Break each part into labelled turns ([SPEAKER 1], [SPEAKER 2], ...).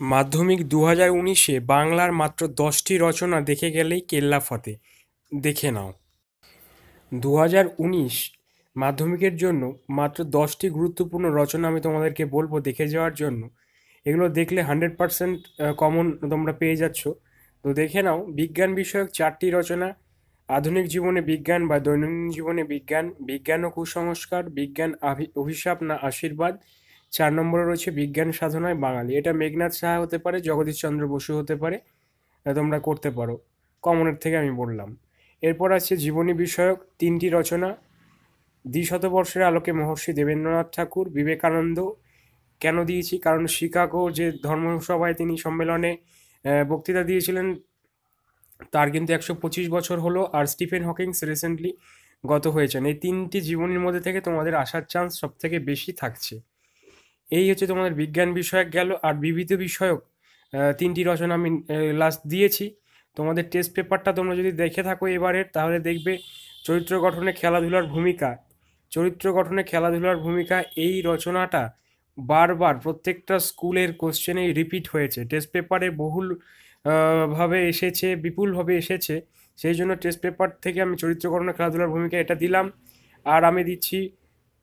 [SPEAKER 1] মাধ্যমিক দু হাজার উনিশে বাংলার মাত্র দশটি রচনা দেখে গেলেই কেল্লা ফতে। দেখে নাও। দু হাজার উনিশ মাধ্যমিকের জন্য মাত্র দশটি গুরুত্বপূর্ণ রচনা আমি তোমাদেরকে বলব দেখে যাওয়ার জন্য। এগুলো দেখলে হান্ড্রেড পারসেন্ট কমন তোমরা পেয়ে যাচ্ছ। তো দেখে নাও, বিজ্ঞান বিষয়ক চারটি রচনা, আধুনিক জীবনে বিজ্ঞান বা দৈনন্দিন জীবনে বিজ্ঞান বিজ্ঞান ও কুসংস্কার, বিজ্ঞান অভিশাপ না আশীর্বাদ চার নম্বরে রয়েছে বিজ্ঞান সাধনায় বাঙালি। এটা মেঘনাথ সাহা হতে পারে, জগদীশ চন্দ্র বসু হতে পারে তোমরা করতে পারো। কমনের থেকে আমি বললাম। এরপর আছে জীবনী বিষয়ক, তিনটি রচনা। দ্বিশতবর্ষের আলোকে মহর্ষি দেবেন্দ্রনাথ ঠাকুর, বিবেকানন্দ কেন দিয়েছি? কারণ শিকাগো যে ধর্মসভায় তিনি সম্মেলনে বক্তৃতা দিয়েছিলেন, তার কিন্তু একশো পঁচিশ বছর হলো আর স্টিফেন হকিংস রিসেন্টলি গত হয়েছেন। এই তিনটি জীবনের মধ্যে থেকে তোমাদের আসার চান্স সব থেকে বেশি থাকছে। এই হচ্ছে তোমাদের বিজ্ঞান বিষয়ক গেল আর বিবিধ বিষয়ক তিনটি রচনা আমি লাস্ট দিয়েছি। তোমাদের টেস্ট পেপারটা তোমরা যদি দেখে থাকো এবারের, তাহলে দেখবে চরিত্র গঠনে খেলাধুলার ভূমিকা। চরিত্র গঠনে খেলাধুলার ভূমিকা, এই রচনাটা বারবার প্রত্যেকটা স্কুলের কোশ্চেনেই রিপিট হয়েছে। টেস্ট পেপারে বহুল ভাবে এসেছে বিপুলভাবে এসেছে। সেই জন্য টেস্ট পেপার থেকে আমি চরিত্র গঠনে খেলাধুলার ভূমিকা এটা দিলাম। আর আমি দিচ্ছি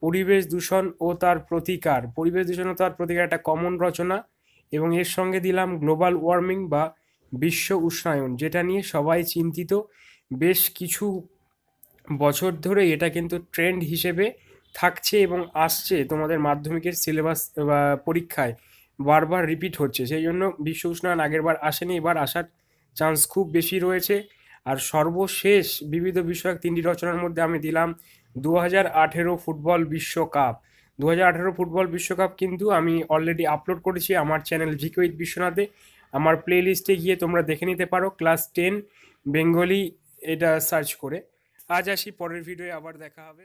[SPEAKER 1] পরিবেশ দূষণ ও তার প্রতিকার। পরিবেশ দূষণ ও তার প্রতিকার একটা কমন রচনা এবং এর সঙ্গে দিলাম গ্লোবাল ওয়ার্মিং বা বিশ্ব উষ্ণায়ন, যেটা নিয়ে সবাই চিন্তিত। বেশ কিছু বছর ধরে এটা কিন্তু ট্রেন্ড হিসেবে থাকছে এবং আসছে তোমাদের মাধ্যমিকের সিলেবাস পরীক্ষায়। বারবার রিপিট হচ্ছে, সেই জন্য বিশ্ব উষ্ণায়ন আগের বার আসেনি, এবার আসার চান্স খুব বেশি রয়েছে। আর সর্বশেষ বিবিধ বিষয়ক তিনটি রচনার মধ্যে আমি দিলাম দু হাজার আঠেরো ফুটবল বিশ্বকাপ। দু হাজার আঠেরো ফুটবল বিশ্বকাপ কিন্তু আমি অলরেডি আপলোড করেছি আমার চ্যানেল ভিকুইথ বিশ্বনাথে। আমার প্লে লিস্টে গিয়ে তোমরা দেখে নিতে পারো ক্লাস টেন বেঙ্গলি এটা সার্চ করে। আজ আসি, পরের ভিডিওয়ে আবার দেখা হবে।